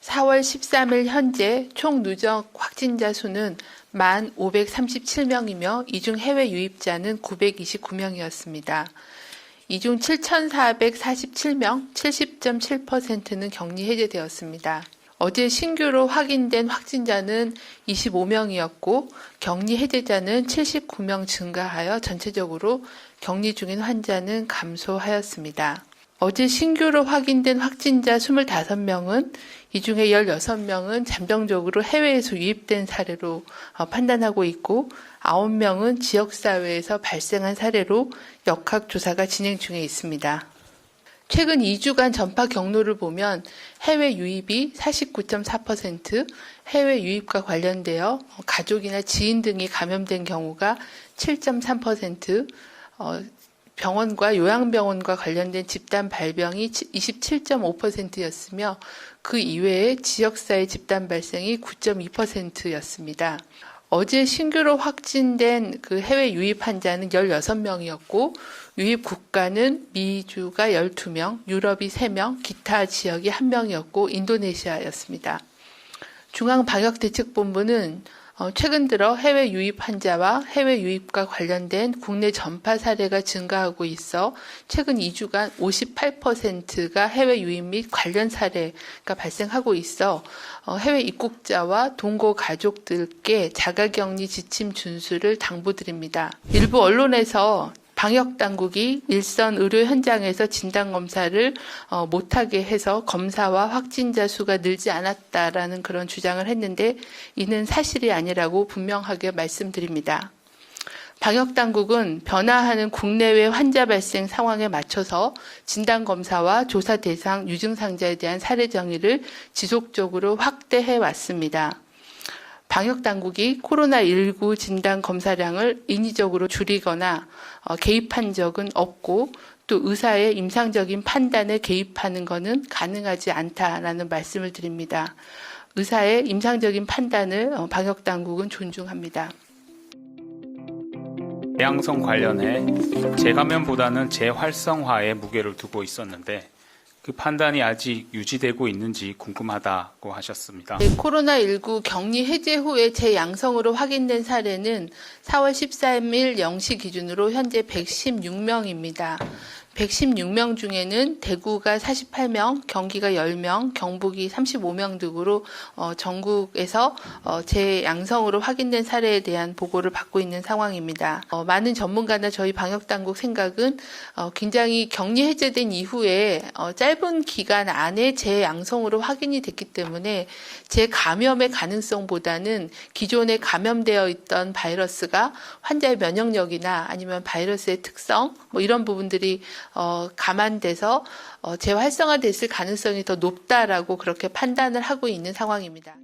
4월 13일 현재 총 누적 확진자 수는 1,537명이며 이중 해외 유입자는 929명이었습니다. 이중 7,447명, 70.7%는 격리 해제되었습니다. 어제 신규로 확인된 확진자는 25명이었고 격리 해제자는 79명 증가하여 전체적으로 격리 중인 환자는 감소하였습니다. 어제 신규로 확인된 확진자 25명은 이 중에 16명은 잠정적으로 해외에서 유입된 사례로 어, 판단하고 있고 9명은 지역사회에서 발생한 사례로 역학조사가 진행 중에 있습니다. 최근 2주간 전파 경로를 보면 해외 유입이 49.4%, 해외 유입과 관련되어 가족이나 지인 등이 감염된 경우가 7.3%, 어, 병원과 요양병원과 관련된 집단 발병이 27.5%였으며 그 이외에 지역사회 집단 발생이 9.2%였습니다. 어제 신규로 확진된 그 해외 유입 환자는 16명이었고 유입 국가는 미주가 12명, 유럽이 3명, 기타 지역이 1명이었고 인도네시아였습니다. 중앙방역대책본부는 어, 최근 들어 해외 유입 환자와 해외 유입과 관련된 국내 전파 사례가 증가하고 있어 최근 2주간 58%가 해외 유입 및 관련 사례가 발생하고 있어 어, 해외 입국자와 동거 가족들께 자가격리 지침 준수를 당부드립니다. 일부 언론에서 방역 당국이 일선 의료 현장에서 진단 검사를 어, 못하게 해서 검사와 확진자 수가 늘지 않았다라는 그런 주장을 했는데 이는 사실이 아니라고 분명하게 말씀드립니다. 방역 당국은 변화하는 국내외 환자 발생 상황에 맞춰서 진단 검사와 조사 대상 유증상자에 대한 사례 정의를 지속적으로 확대해 왔습니다. 방역 당국이 코로나19 진단 검사량을 인위적으로 줄이거나 어, 개입한 적은 없고 또 의사의 임상적인 판단에 개입하는 것은 가능하지 않다라는 말씀을 드립니다. 의사의 임상적인 판단을 어, 방역 당국은 존중합니다. 대양성 관련해 재감염보다는 재활성화에 무게를 두고 있었는데 그 판단이 아직 유지되고 있는지 궁금하다고 하셨습니다. 네, 코로나19 격리 해제 후에 재양성으로 확인된 사례는 4월 13일 0시 기준으로 현재 116명입니다. 116명 중에는 대구가 48명, 경기가 10명, 경북이 35명 등으로 어, 전국에서 어, 재양성으로 확인된 사례에 대한 보고를 받고 있는 상황입니다. 어, 많은 전문가나 저희 방역당국 생각은 어, 굉장히 격리 해제된 이후에 어, 짧은 기간 안에 재양성으로 확인이 됐기 때문에 재감염의 가능성보다는 기존에 감염되어 있던 바이러스가 환자의 면역력이나 아니면 바이러스의 특성 뭐 이런 부분들이 어, 감안돼서 어, 재활성화됐을 가능성이 더 높다라고 그렇게 판단을 하고 있는 상황입니다.